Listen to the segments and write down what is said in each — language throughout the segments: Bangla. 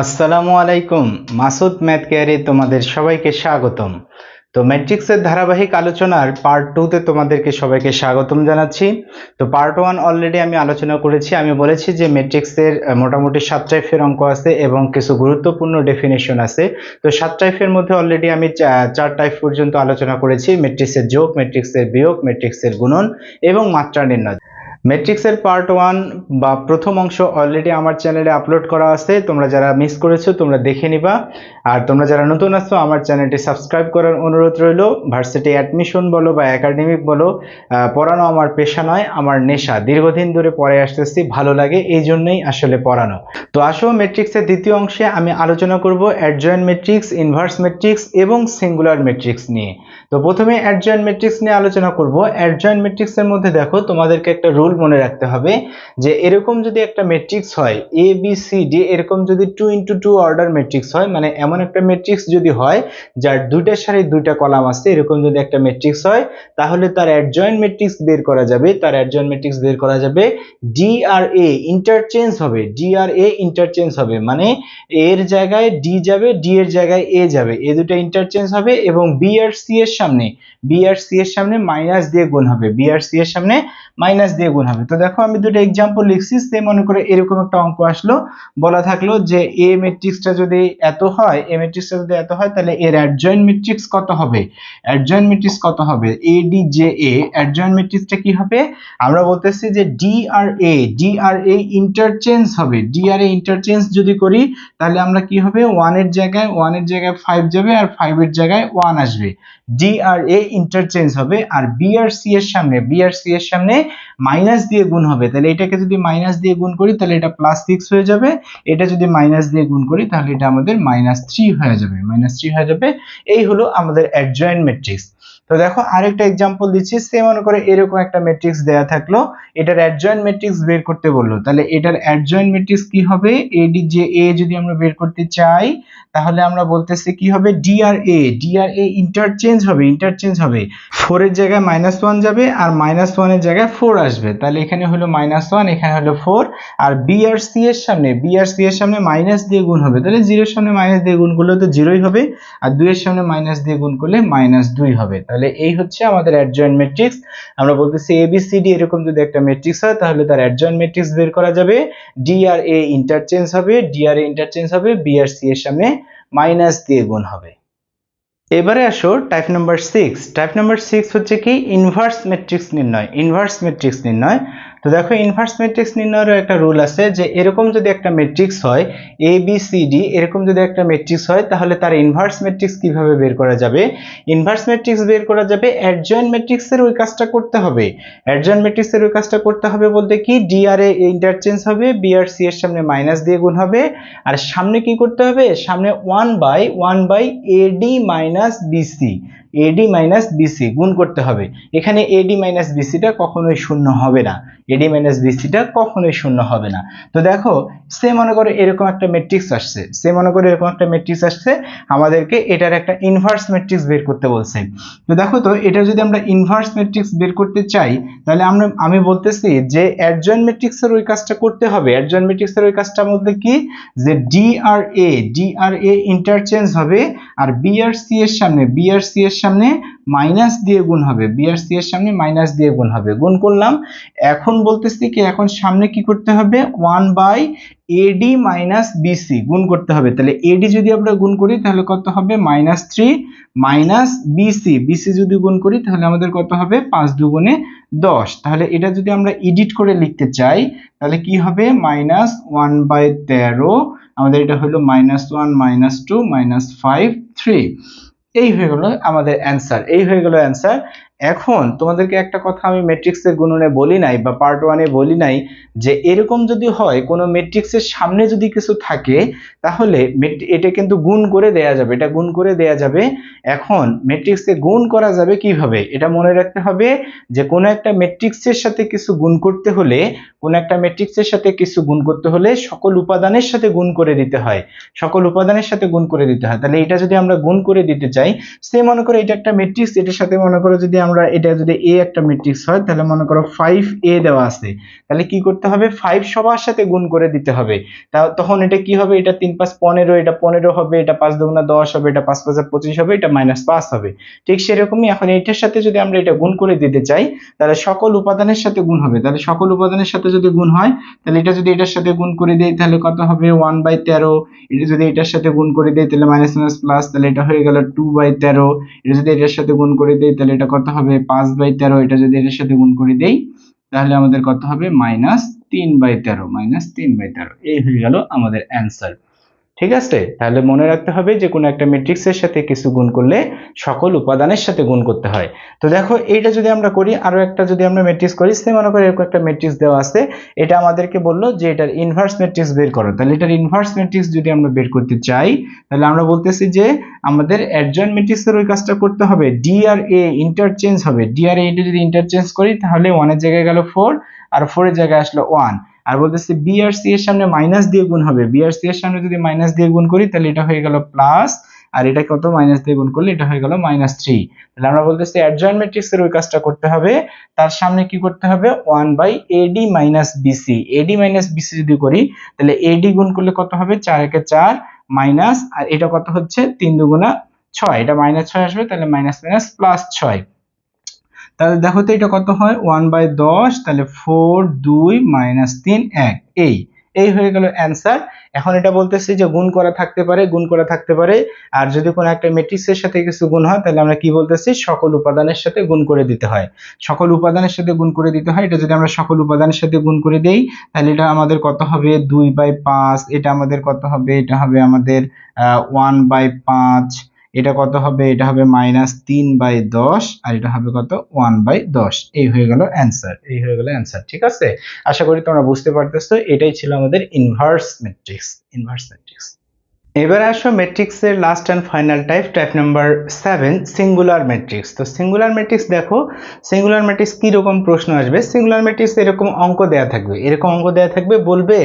আসসালামু আলাইকুম। মাসুদ ম্যাথ কেয়ারে তোমাদের সবাইকে স্বাগতম। তো ম্যাট্রিক্সের ধারাবাহিক আলোচনার পার্ট টুতে তোমাদেরকে সবাইকে স্বাগতম জানাচ্ছি। তো পার্ট ওয়ান অলরেডি আমি আলোচনা করেছি। আমি বলেছি যে ম্যাট্রিক্সের মোটামুটি সাত টাইপের অঙ্ক আছে এবং কিছু গুরুত্বপূর্ণ ডেফিনেশন আছে। তো সাত টাইপের মধ্যে অলরেডি আমি চার টাইপ পর্যন্ত আলোচনা করেছি। ম্যাট্রিক্সের যোগ, ম্যাট্রিক্সের বিয়োগ, ম্যাট্রিক্সের গুণন এবং মাত্রা নির্ণয়। ম্যাট্রিক্সের পার্ট ওয়ান বা প্রথম অংশ অলরেডি আমার চ্যানেলে আপলোড করা আছে। তোমরা যারা মিস করেছ, তোমরা দেখে নিবা। আর তোমরা যারা নতুন আসছো আমার চ্যানেলটি সাবস্ক্রাইব করার অনুরোধ রইল। ভার্সিটি অ্যাডমিশন বলো বা একাডেমিক বলো পড়ানো আমার পেশা নয়, আমার নেশা। দীর্ঘদিন ধরে পড়ে আসতেছি, ভালো লাগে, এই জন্যই আসলে পড়ানো। তো আসো ম্যাট্রিক্সের দ্বিতীয় অংশে আমি আলোচনা করব অ্যাডজয়েন্ট ম্যাট্রিক্স ইনভার্স ম্যাট্রিক্স এবং সিঙ্গুলার ম্যাট্রিক্স নিয়ে। তো প্রথমে অ্যাডজয়েন্ট ম্যাট্রিক্স নিয়ে আলোচনা করব। অ্যাডজয়েন্ট ম্যাট্রিক্সের মধ্যে দেখো, তোমাদেরকে একটা রুল মনে রাখতে হবে যে এরকম যদি একটা ম্যাট্রিক্স হয় এ বি সি ডি এরকম যদি two into two order matrix হয় মানে এমন একটা ম্যাট্রিক্স যদি হয়, যার দুইটা সারি দুইটা কলাম আছে, এরকম যদি একটা ম্যাট্রিক্স হয়, তাহলে তার অ্যাডজয়েন্ট ম্যাট্রিক্স বের করা যাবে, তার অ্যাডজয়েন্ট ম্যাট্রিক্স বের করা যাবে ডি আর এ ইন্টারচেঞ্জ হবে ডি আর এ ইন্টারচেঞ্জ হবে মানে এর জায়গায় ডি যাবে ডি এর জায়গায় এ যাবে এই দুটো ইন্টারচেঞ্জ হবে এবং বি আর সি এর সামনে বি আর সি এর সামনে মাইনাস দিয়ে গুণ হবে বি আর সি এর সামনে মাইনাস দিয়ে গুণ হবে। তো দেখো আমি দুটো এক্সাম্পল লিখছি সে মনে করে এরকম একটা অঙ্ক আসলো। বলা থাকল যে এ ম্যাট্রিক্সটা যদি এত হয় এ ম্যাট্রিক্সটা যদি এত হয়, তাহলে এর অ্যাডজয়েন্ট ম্যাট্রিক্স কত হবে? অ্যাডজয়েন্ট ম্যাট্রিক্স কত হবে? A d j a adjoint ম্যাট্রিক্সটা কি হবে? আমরা বলতেছি যে ডি আর এ ডি আর এ ইন্টারচেঞ্জ হবে। ডি আর এ ইন্টারচেঞ্জ যদি করি, তাহলে আমরা কি হবে? ওয়ানের জায়গায় ওয়ানের জায়গায় ফাইভ যাবে আর ফাইভের জায়গায় ওয়ান আসবে। ডি আর এ ইন্টারচেঞ্জ হবে। আর বি আর সি এর সামনে বি আর সি এর সামনে মাইনাস দিয়ে গুণ হবে, তাহলে এটাকে যদি মাইনাস দিয়ে গুণ করি, তাহলে এটা প্লাস সিক্স হয়ে যাবে। এটা যদি মাইনাস দিয়ে গুণ করি, তাহলে এটা আমাদের মাইনাস থ্রি হয়ে যাবে। মাইনাস থ্রি হয়ে যাবে। এই হলো আমাদের অ্যাডজয়েন্ট ম্যাট্রিক্স তো দেখো আরেকটা এক্সাম্পল দিচ্ছি সে মনে করে এরকম একটা ম্যাট্রিক্স দেয়া থাকল, এটার অ্যাডজয়েন্ট ম্যাট্রিক্স বের করতে বলল। তাহলে এটার অ্যাডজয়েন্ট ম্যাট্রিক্স কি হবে? এডি যে এ যদি আমরা বের করতে চাই, তাহলে আমরা বলতেছি কি হবে? ডি আর এ ডি আর এ ইন্টারচেঞ্জ হবে ইন্টারচেঞ্জ হবে। ফোর এর জায়গায় মাইনাস ওয়ান যাবে আর মাইনাস ওয়ানের জায়গায় ফোর আসবে। তাহলে এখানে হলো মাইনাস ওয়ান এখানে হলো ফোর আর বি আর সি এর সামনে বি আর সি এর সামনে মাইনাস দিয়ে গুণ হবে। তাহলে জিরোর সামনে মাইনাস দিয়ে গুণ করলে তো জিরোই হবে আর দুইয়ের সামনে মাইনাস দিয়ে গুণ করলে মাইনাস দুই হবে। তাহলে এই হচ্ছে আমাদের অ্যাডজয়েন্ট ম্যাট্রিক্স আমরা বলতেছি ডি এরকম যদি একটা ম্যাট্রিক্স হয়, তাহলে তার অ্যাডজয়েন্ট ম্যাট্রিক্স বের করা যাবে। ডি আর এ ইন্টারচেঞ্জ হবে ডি আর এ ইন্টারচেঞ্জ হবে বি আর সি এর সামনে মাইনাস দিয়ে গুণ হবে। এবারে আসো type number six type number six হচ্ছে কি? ইনভার্স ম্যাট্রিক্স নির্ণয়। ইনভার্স ম্যাট্রিক্স নির্ণয়। তো দেখো ইনভার্স ম্যাট্রিক্স নির্ণয়েরও একটা রুল আছে যে এরকম যদি একটা ম্যাট্রিক্স হয় এ বি সি ডি এরকম যদি একটা ম্যাট্রিক্স হয়, তাহলে তার ইনভার্স ম্যাট্রিক্স কীভাবে বের করা যাবে? ইনভার্স ম্যাট্রিক্স বের করা যাবে অ্যাডজয়েন্ট ম্যাট্রিক্সের ওই কাজটা করতে হবে। অ্যাডজয়েন্ট ম্যাট্রিক্সের ওই কাজটা করতে হবে বলতে কি? ডি আর এ ইন্টারচেঞ্জ হবে বি আর সি এর সামনে মাইনাস দিয়ে গুণ হবে। আর সামনে কি করতে হবে? সামনে one by one by A D minus B C A D minus B C গুণ করতে হবে। এখানে এডি মাইনাস বিসিটা কখনোই শূন্য হবে না। এডি মাইনাস বিসিটা কখনোই শূন্য হবে না। তো দেখো সে মনে করো এরকম একটা ম্যাট্রিক্স আসছে। সে মনে করো এরকম একটা ম্যাট্রিক্স আসছে, আমাদেরকে এটার একটা ইনভার্স ম্যাট্রিক্স বের করতে বলছে। তো দেখো তো, এটা যদি আমরা ইনভার্স ম্যাট্রিক্স বের করতে চাই, তাহলে আমরা, আমি বলতেছি যে অ্যাডজয়েন্ট ম্যাট্রিক্সের ওই কাজটা করতে হবে। অ্যাডজয়েন্ট ম্যাট্রিক্সের ওই কাজটা বলতে কি? যে ডি আর এ ডি আর এ ইন্টারচেঞ্জ হবে, আর বি আর সি এর সামনে বি আর সি সামনে মাইনাস দিয়ে গুণ হবে। বি আর সি এর সামনে মাইনাস দিয়ে গুণ হবে। গুণ করলাম। এখন বলতেছি কি, এখন সামনে কি করতে হবে? One by A D minus B C গুণ করতে হবে। তাহলে এডি যদি আমরা গুণ করি, তাহলে কত হবে? Minus three minus B C B C যদি গুণ করি, তাহলে আমাদের কত হবে? পাঁচ দুগুণে দশ। তাহলে এটা যদি আমরা এডিট করে লিখতে চাই, তাহলে কি হবে? মাইনাস ওয়ান বাই তেরো। আমাদের এটা হলো minus one minus two minus five three এই হয়ে গেল আমাদের অ্যান্সার এই হয়ে গেল অ্যান্সার এখন তোমাদেরকে একটা কথা আমি ম্যাট্রিক্সের গুণনে বলি নাই বা পার্ট ওয়ানে বলি নাই যে এরকম যদি হয়, কোনো ম্যাট্রিক্সের সামনে যদি কিছু থাকে, তাহলে এটা কিন্তু গুণ করে দেয়া যাবে। এটা গুণ করে দেয়া যাবে। এখন ম্যাট্রিক্সকে গুণ করা যাবে কীভাবে? এটা মনে রাখতে হবে যে কোনো একটা ম্যাট্রিক্সের সাথে কিছু গুণ করতে হলে, কোন একটা ম্যাট্রিক্সের সাথে কিছু গুণ করতে হলে সকল উপাদানের সাথে গুণ করে দিতে হয়। সকল উপাদানের সাথে গুণ করে দিতে হয়। তাহলে এটা যদি আমরা গুণ করে দিতে চাই, সে মনে করো এটা একটা ম্যাট্রিক্স এটার সাথে মনে করো যদি আমরা এটা যদি এ একটা ম্যাট্রিক্স হয়, তাহলে মনে করো ফাইভ এ দেওয়া আছে। তাহলে কি করতে হবে? ফাইভ সবার সাথে গুণ করে দিতে হবে। তা- তখন এটা কি হবে? এটা তিন পাঁচ পনেরো, এটা পনেরো হবে, এটা পাঁচ দুগুণা দশ হবে, এটা পাঁচ পাঁচা পঁচিশ হবে, এটা মাইনাস পাঁচ হবে। ঠিক সেরকমই এখন এটার সাথে যদি আমরা এটা গুণ করে দিতে চাই, তাহলে সকল উপাদানের সাথে গুণ হবে। তাহলে সকল উপাদানের সাথে যদি গুণ হয়, তাহলে এটা যদি এটার সাথে গুণ করে দেই, তাহলে কত হবে? ওয়ান বাই তেরো। এটা যদি এটার সাথে গুণ করে দেই, তাহলে মাইনাস মাইনাস প্লাস তাহলে এটা হয়ে গেল টু বাই তেরো। এটা যদি এটার সাথে গুণ করে দেই, তাহলে এটা কত হবে পাঁচ বাই তেরো, এটা যদি এটার সাথে গুণ করে দেই, তাহলে আমাদের কত হবে? মাইনাস তিন বাই তেরো, মাইনাস তিন বাই তেরো। এই হয়ে গেল আমাদের অ্যান্সার ঠিক আছে? তাহলে মনে রাখতে হবে যে, কোনো একটা ম্যাট্রিক্সের সাথে কিছু গুণ করলে সকল উপাদানের সাথে গুণ করতে হয়। তো দেখো, এইটা যদি আমরা করি আরও একটা যদি আমরা ম্যাট্রিক্স করি সে মনে করি এরকম একটা ম্যাট্রিক্স দেওয়া আছে। এটা আমাদেরকে বলল যে, এটার ইনভার্স ম্যাট্রিক্স বের করো। তাহলে এটার ইনভার্স ম্যাট্রিক্স যদি আমরা বের করতে চাই, তাহলে আমরা বলতেছি যে, আমাদের অ্যাডজয়েন্ট ম্যাট্রিক্সের ওই কাজটা করতে হবে। ডি আর এ ইন্টারচেঞ্জ হবে। ডি আর এটা যদি ইন্টারচেঞ্জ করি, তাহলে ওয়ানের জায়গায় গেল ফোর আর ফোরের জায়গায় আসলো ওয়ান আর বলতেছি বি আর সি এর সামনে মাইনাস দিয়ে গুণ হবে। বি আর সি এর সামনে যদি মাইনাস দিয়ে গুণ করি, তাহলে এটা হয়ে গেল প্লাস আর এটা কত মাইনাস দিয়ে গুণ করলে এটা হয়ে গেল মাইনাস থ্রি তাহলে আমরা বলতেছি অ্যাডজয়েন্ট ম্যাট্রিক্স এর ওই কাজটা করতে হবে। তার সামনে কি করতে হবে? One by A D minus B C A D minus B C যদি করি, তাহলে এডি গুণ করলে কত হবে? চার একে চার মাইনাস আর এটা কত হচ্ছে? তিন দুগুণা ছয়। এটা মাইনাস ছয় আসবে, তাহলে মাইনাস মাইনাস প্লাস ছয়। তাহলে দেখো তো এটা কত হয়? ওয়ান বাই দশ, তাহলে ফোর দুই মাইনাস তিন, এক। এই এই হয়ে গেল অ্যান্সার এখন এটা বলতেছি যে গুণ করা থাকতে পারে, গুণ করা থাকতে পারে। আর যদি কোনো একটা ম্যাট্রিক্সের সাথে কিছু গুণ হয়, তাহলে আমরা কি বলতেছি? সকল উপাদানের সাথে গুণ করে দিতে হয়। সকল উপাদানের সাথে গুণ করে দিতে হয়। এটা যদি আমরা সকল উপাদানের সাথে গুণ করে দেই, তাহলে এটা আমাদের কত হবে? দুই বাই পাঁচ। এটা আমাদের কত হবে? এটা হবে আমাদের ওয়ান বাই পাঁচ। এটা কত হবে? এটা হবে মাইনাস তিন বাই দশ আর এটা হবে কত? ওয়ান বাই দশ। এই হয়ে গেল অ্যান্সার এই হয়ে গেল অ্যান্সার ঠিক আছে? আশা করি তোমরা বুঝতে পারতেছো। এটাই ছিল আমাদের ইনভার্স ম্যাট্রিক্স ইনভার্স ম্যাট্রিক্স এবারে আসো ম্যাট্রিক্সের last and final type type number seven singular matrix তো সিঙ্গুলার ম্যাট্রিক্স দেখো সিঙ্গুলার ম্যাট্রিক্স কি রকম প্রশ্ন আসবে? সিঙ্গুলার ম্যাট্রিক্স এরকম অঙ্ক দেয়া থাকবে। এরকম অঙ্ক দেয়া থাকবে, বলবে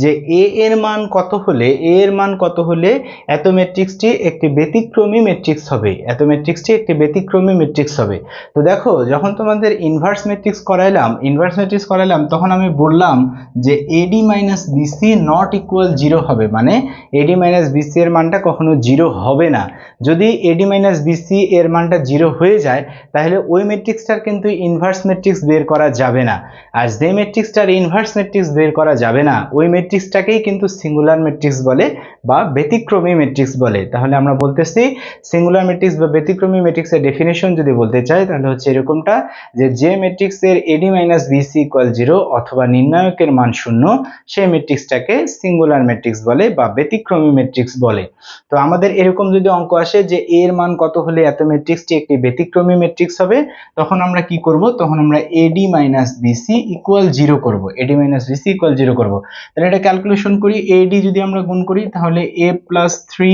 যে এ এর মান কত হলে এ এর মান কত হলে এত ম্যাট্রিক্সটি একটি ব্যতিক্রমী ম্যাট্রিক্স হবে। এত ম্যাট্রিক্সটি একটি ব্যতিক্রমী ম্যাট্রিক্স হবে। তো দেখো, যখন তোমাদের ইনভার্স ম্যাট্রিক্স করাইলাম ইনভার্স ম্যাট্রিক্স করাইলাম, তখন আমি বললাম যে A D minus B C not equal zero হবে। মানে এডি মাইনাস বিসি এর মানটা কখনো জিরো হবে না। যদি এডি মাইনাস বিসি এর মানটা জিরো হয়ে যায়, তাহলে ওই ম্যাট্রিক্সটার কিন্তু ইনভার্স ম্যাট্রিক্স বের করা যাবে না। আর যে ম্যাট্রিক্সটার ইনভার্স ম্যাট্রিক্স বের করা যাবে না, ওই ম্যাট্রিক্সটাকেই কিন্তু সিঙ্গুলার ম্যাট্রিক্স বলে বা ব্যতিক্রমী ম্যাট্রিক্স বলে। তাহলে আমরা বলতেছি সিঙ্গুলার ম্যাট্রিক্স বা ব্যতিক্রমী ম্যাট্রিক্সের ডেফিনেশন যদি বলতে চাই, তাহলে হচ্ছে এরকমটা যে যে ম্যাট্রিক্সের A D minus B C equal zero অথবা নির্ণায়কের মান শূন্য, সেই ম্যাট্রিক্সটাকে সিঙ্গুলার ম্যাট্রিক্স বলে বা ব্যতিক্রমী ম্যাট্রিক্স বলে। তো আমাদের এরকম যদি অঙ্ক আসে যে a এর মান কত হলে এত ম্যাট্রিক্সটি একটি ব্যতিক্রমী ম্যাট্রিক্স হবে, তখন আমরা কি করব? তখন আমরা A D minus B C equal zero করব। A D minus B C equal zero করব। তাহলে এটা ক্যালকুলেশন করি। এডি যদি আমরা গুণ করি, তাহলে A plus three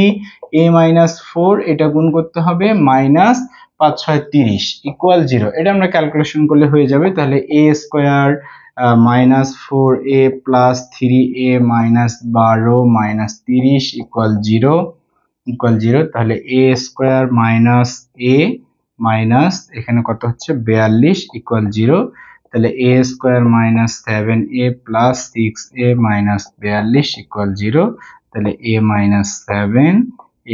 A minus four এটা গুণ করতে হবে মাইনাস পাঁচ ছয় তিরিশ ইকুয়াল জিরো এটা আমরা ক্যালকুলেশন করলে হয়ে যাবে। তাহলে A square minus four A plus three A minus বারো মাইনাস তিরিশ ইকুয়াল জিরো ইকুয়াল জিরো তাহলে A square minus A minus এখানে কত হচ্ছে? বিয়াল্লিশ ইকুয়াল জিরো তাহলে A square minus seven A plus six A minus বিয়াল্লিশ ইকুয়াল জিরো তাহলে A minus seven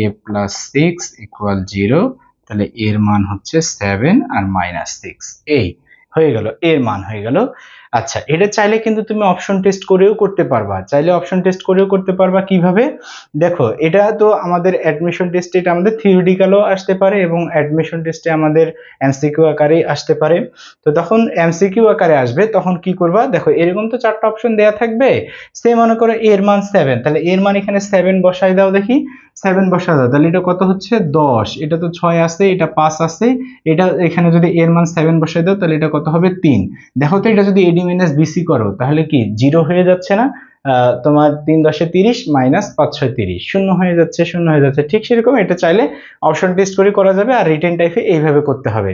A plus six equal zero তাহলে এর মান হচ্ছে সেভেন আর মাইনাস সিক্স এই হয়ে গেল এর মান হয়ে গেল। আচ্ছা এটা চাইলে কিন্তু তুমি অপশন টেস্ট করেও করতে পারবা। চাইলে অপশন টেস্ট করেও করতে পারবা কীভাবে? দেখো, এটা তো আমাদের অ্যাডমিশন টেস্টে এটা আমাদের থিওরিটিক্যালও আসতে পারে এবং অ্যাডমিশন টেস্টে আমাদের এমসিকিউ আকারে আসতে পারে। তো তখন এমসিকিউ আকারে আসবে, তখন কি করবা? দেখো, এরকম তো চারটা অপশন দেয়া থাকবে। সে মনে করো এর মান সেভেন তাহলে এর মান এখানে সেভেন বসাই দাও দেখি। সেভেন বসাই দাও, তাহলে এটা কত হচ্ছে? দশ। এটা তো ছয় আছে, এটা পাঁচ আছে। এটা এখানে যদি এর মান সেভেন বসাই দাও, তাহলে এটা কত হবে? তিন। দেখো তো, এটা যদি এডি মাইনাস বিসি করো, তাহলে কি জিরো হয়ে যাচ্ছে না? তোমার তিন দশে তিরিশ মাইনাস পাঁচ ছয় তিরিশ, শূন্য হয়ে যাচ্ছে, শূন্য হয়ে যাচ্ছে। ঠিক সেরকম, এটা চাইলে অপশন টেস্ট করে করা যাবে আর রিটেন টাইপে এইভাবে করতে হবে।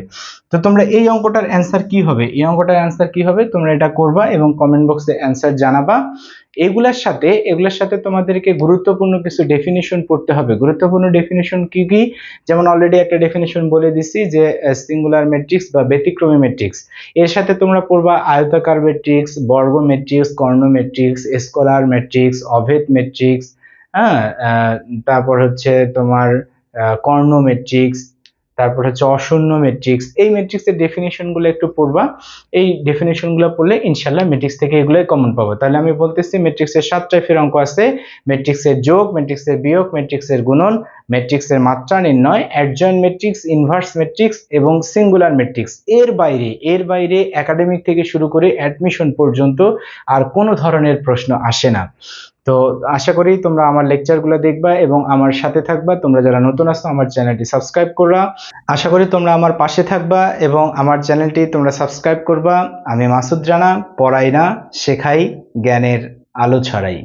তো তোমরা এই অঙ্কটার অ্যান্সার কি হবে? এই অঙ্কটার অ্যান্সার কি হবে? তোমরা এটা করবা এবং কমেন্ট বক্সে অ্যান্সার জানাবা। এগুলার সাথে, এগুলোর সাথে তোমাদেরকে গুরুত্বপূর্ণ কিছু ডেফিনিশন পড়তে হবে। গুরুত্বপূর্ণ ডেফিনিশন কি কি? যেমন অলরেডি একটা ডেফিনিশন বলে দিছি যে সিঙ্গুলার ম্যাট্রিক্স বা ব্যতিক্রমী ম্যাট্রিক্স এর সাথে তোমরা পড়বা আয়তাকার ম্যাট্রিক্স বর্গ ম্যাট্রিক্স কর্ণ ম্যাট্রিক্স স্কলার ম্যাট্রিক্স অভেদ ম্যাট্রিক্স হ্যাঁ? তারপর হচ্ছে তোমার কর্ণ ম্যাট্রিক্স তারপর হচ্ছে অশূন্য ম্যাট্রিক্স এই ম্যাট্রিক্সের ডেফিনেশনগুলো একটু পড়বা। এই ডেফিনেশনগুলো পড়লে ইনশাল্লাহ ম্যাট্রিক্স থেকে এগুলোই কমন পাবো। তাহলে আমি বলতেছি ম্যাট্রিক্সের সাতটা ফের অঙ্ক আছে। ম্যাট্রিক্সের যোগ ম্যাট্রিক্সের বিয়োগ ম্যাট্রিক্সের গুণন ম্যাট্রিক্সের মাত্রা নির্ণয় অ্যাডজয়েন্ট ম্যাট্রিক্স ইনভার্স ম্যাট্রিক্স এবং সিঙ্গুলার ম্যাট্রিক্স এর বাইরে এর বাইরে একাডেমিক থেকে শুরু করে অ্যাডমিশন পর্যন্ত আর কোনো ধরনের প্রশ্ন আসে না। তো আশা করি তোমরা আমার লেকচারগুলো দেখবা এবং আমার সাথে থাকবা। তোমরা যারা নতুন আসো আমার চ্যানেলটি সাবস্ক্রাইব করবা। আশা করি তোমরা আমার পাশে থাকবা এবং আমার চ্যানেলটি তোমরা সাবস্ক্রাইব করবা। আমি মাসুদ জানা পড়াই না, শেখাই, জ্ঞানের আলো ছড়াই।